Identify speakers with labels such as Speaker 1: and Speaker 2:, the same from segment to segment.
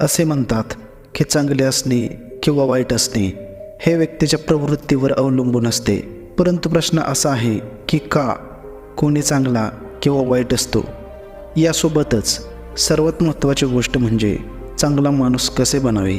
Speaker 1: असे म्हणतात की चांगले असणे किंवा वाईट असणे हे व्यक्तीच्या प्रवृत्तीवर अवलंबून असते. परंतु प्रश्न असा आहे की का कोणी चांगला किंवा वाईट असतो? यासोबतच सर्वात महत्त्वाची गोष्ट म्हणजे चांगला माणूस कसे बनावे?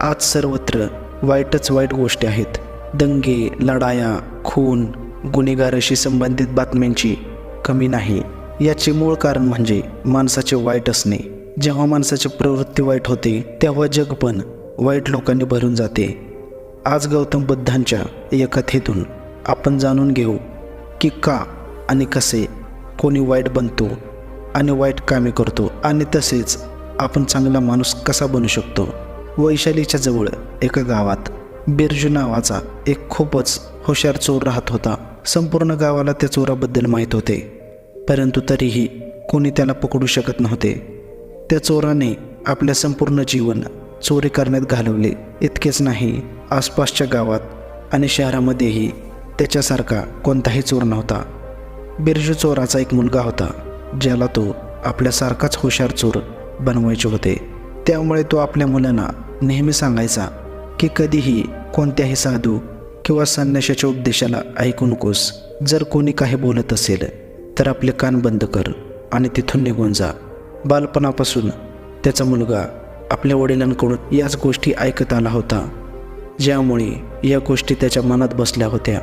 Speaker 1: आज सर्वत्र वाईटच वाईट गोष्टी आहेत. दंगे लढाया खून गुन्हेगाराशी संबंधित बातम्यांची कमी नाही. याचे मूळ कारण म्हणजे माणसाचे वाईट असणे. जेव्हा माणसाची प्रवृत्ती वाईट होते तेव्हा जग पण वाईट लोकांनी भरून जाते. आज गौतम बुद्धांच्या या कथेतून आपण जाणून घेऊ की का आणि कसे कोणी वाईट बनतो आणि वाईट कामे करतो आणि तसेच आपण चांगला माणूस कसा बनू शकतो. वैशालीच्या जवळ एका गावात बिरजू नावाचा एक खूपच हुशार चोर राहत होता. संपूर्ण गावाला त्या चोराबद्दल माहीत होते. परंतु तरीही कोणी त्याला पकडू शकत नव्हते. त्या चोराने आपल्या संपूर्ण जीवन चोरी करण्यात घालवले. इतकेच नाही आसपासच्या गावात आणि शहरामध्येही त्याच्यासारखा कोणताही चोर नव्हता. बिरजू चोराचा एक मुलगा होता ज्याला तो आपल्यासारखाच हुशार चोर बनवायचे होते. त्यामुळे तो आपल्या मुलांना नेहमी सांगायचा की कधीही कोणत्याही साधू किंवा संन्याशाच्या उपदेशाला ऐकू नकोस. जर कोणी काही बोलत असेल तर आपले कान बंद कर आणि तिथून निघून जा. बालपणापासून त्याचा मुलगा आपल्या वडिलांकडून याच गोष्टी ऐकत आला होता ज्यामुळे या गोष्टी त्याच्या मनात बसल्या होत्या.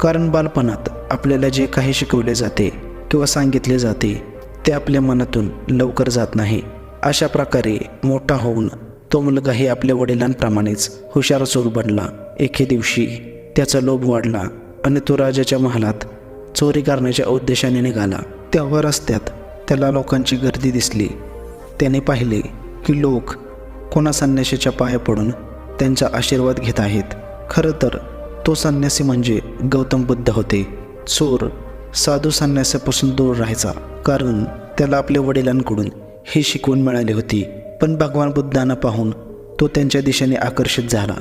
Speaker 1: कारण बालपणात आपल्याला जे काही शिकवले जाते किंवा सांगितले जाते ते आपल्या मनातून लवकर जात नाही. अशा प्रकारे मोठा होऊन तो मुलगाही आपल्या वडिलांप्रमाणेच हुशार चोर बनला. एके दिवशी त्याचा लोभ वाढला आणि तो राजाच्या महालात चोरी करण्याच्या उद्देशाने निघाला. तेव्हा रस्त्यात त्याला लोकांची गर्दी दिसली. त्याने पाहिले की लोक कोणा संन्याशाच्या पाया पडून त्यांचा आशीर्वाद घेत आहेत. खरं तर तो संन्यासी म्हणजे गौतम बुद्ध होते. चोर साधू संन्यासापासून दूर राहायचा. कारण त्याला आपल्या वडिलांकडून ही शिकवण मिळाली होती. पण भगवान बुद्धांना पाहून तो त्यांच्या दिशेने आकर्षित झाला.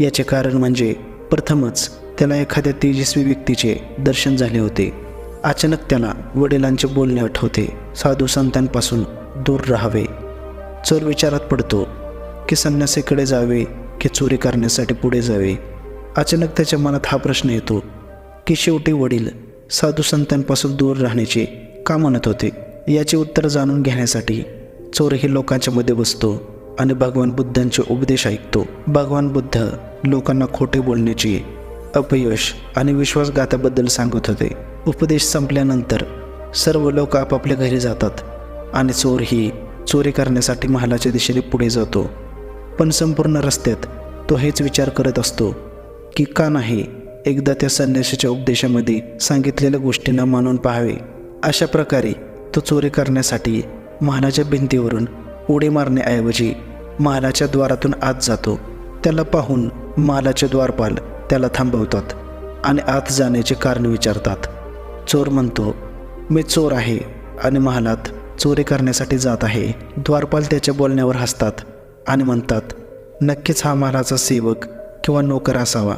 Speaker 1: याचे कारण म्हणजे प्रथमच त्याला एखाद्या तेजस्वी व्यक्तीचे दर्शन झाले होते. अचानक त्याला वडिलांचे बोलणे आठवते. साधू संतांपासून दूर राहावे. चोर विचारात पडतो की संन्यासीकडे जावे की चोरी करण्यासाठी पुढे जावे. अचानक त्याच्या मनात हा प्रश्न येतो की शेवटी वडील साधू संतांपासून दूर राहण्याचे का म्हणत होते? याचे उत्तर जाणून घेण्यासाठी चोरही लोकांच्या मध्ये बसतो आणि भगवान बुद्धांचे उपदेश ऐकतो. भगवान बुद्ध लोकांना खोटे बोलण्याची अपयश आणि विश्वासघाताबद्दल सांगत होते. उपदेश संपल्यानंतर सर्व लोक आपापल्या घरी जातात आणि चोर ही चोरी करण्यासाठी महालाच्या दिशेने पुढे जातो. पण संपूर्ण रस्त्यात तो हेच विचार करत असतो की का नाही एकदा त्या संन्यासाच्या उपदेशामध्ये सांगितलेल्या गोष्टींना मानून पाहावे. अशा प्रकारे तो चोरी करण्यासाठी महालाच्या भिंतीवरून उडी मारण्याऐवजी महालाच्या द्वारातून आत जातो. त्याला पाहून महालाचे द्वारपाल त्याला थांबवतात आणि आत जाण्याचे कारण विचारतात. चोर म्हणतो मी चोर आहे आणि महालात चोरी करण्यासाठी जात आहे. द्वारपाल त्याच्या बोलण्यावर हसतात आणि म्हणतात नक्कीच हा महालाचा सेवक किंवा नोकर असावा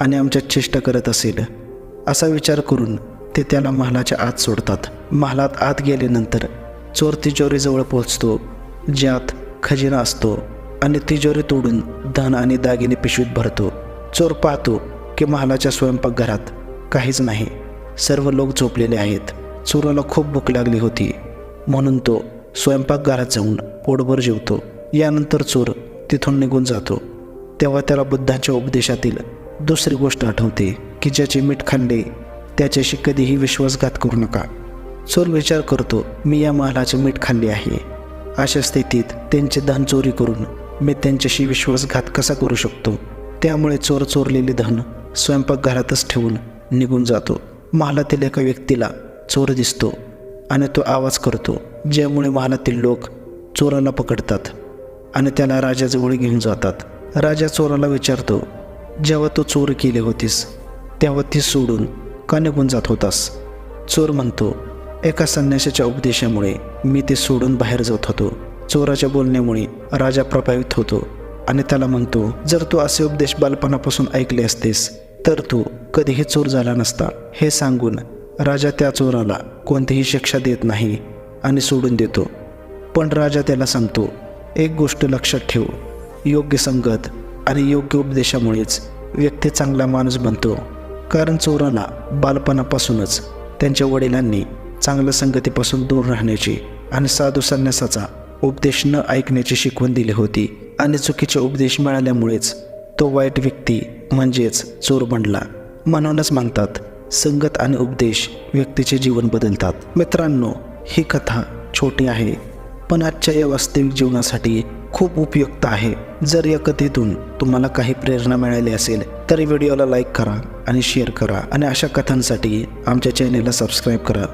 Speaker 1: आणि आमच्यात चेष्टा करत असेल. असा विचार करून ते त्याला महालाच्या आत सोडतात. महालात आत गेल्यानंतर चोर तिजोरीजवळ पोहोचतो ज्यात खजिना असतो आणि तिजोरी तोडून धन आणि दागिने पिशवीत भरतो. चोर पाहतो की महालाच्या स्वयंपाकघरात काहीच नाही. सर्व लोक झोपलेले आहेत. चोराला खूप भूक लागली होती. म्हणून तो स्वयंपाकघरात जाऊन पोटभर जेवतो. यानंतर चोर तिथून निघून जातो. तेव्हा त्याला बुद्धाच्या उपदेशातील दुसरी गोष्ट आठवते की ज्याचे मीठ खाल्ले त्याच्याशी कधीही विश्वासघात करू नका. चोर विचार करतो मी या महालाचे मीठ खाल्ले आहे. अशा स्थितीत त्यांचे धन चोरी करून मी त्यांच्याशी विश्वासघात कसा करू शकतो? त्यामुळे चोर चोरलेले धन स्वयंपाकघरातच ठेवून निघून जातो. महालातील एका व्यक्तीला चोर दिसतो आणि तो आवाज करतो ज्यामुळे महालातील लोक चोराला पकडतात आणि त्याला राजाजवळ घेऊन जातात. राजा चोराला विचारतो जेव्हा तू चोर केले होतीस तेव्हा ती सोडून का निघून जात होतास? चोर म्हणतो एका संन्यासाच्या उपदेशामुळे मी ते सोडून बाहेर जात होतो. चोराच्या बोलण्यामुळे राजा प्रभावित होतो आणि त्याला म्हणतो जर तू असे उपदेश बालपणापासून ऐकले असतेस तर तू कधीही चोर झाला नसता. हे सांगून राजा त्या चोराला कोणतीही शिक्षा देत नाही आणि सोडून देतो. पण राजा त्याला सांगतो एक गोष्ट लक्षात ठेव. योग्य संगत आणि योग्य उपदेशामुळेच व्यक्ती चांगला माणूस बनतो. कारण चोराला बालपणापासूनच त्यांच्या वडिलांनी चांगल्या संगतीपासून दूर राहण्याची आणि साधू संन्यासाचा उपदेश न ऐकण्याची शिकवण दिली होती. आणि चुकीचे उपदेश मिळाल्यामुळेच तो वाईट व्यक्ती म्हणजेच चोर बनला. म्हणूनच म्हणतात संगत आणि उपदेश व्यक्तीचे जीवन बदलतात. मित्रांनो ही कथा छोटी आहे पण आजच्या या वास्तविक जीवनासाठी खूप उपयुक्त आहे. जर या कथेतून तुम्हाला काही प्रेरणा मिळाली असेल तर व्हिडिओला लाईक करा आणि शेअर करा. आणि अशा कथांसाठी आमच्या चॅनेलला सबस्क्राईब करा.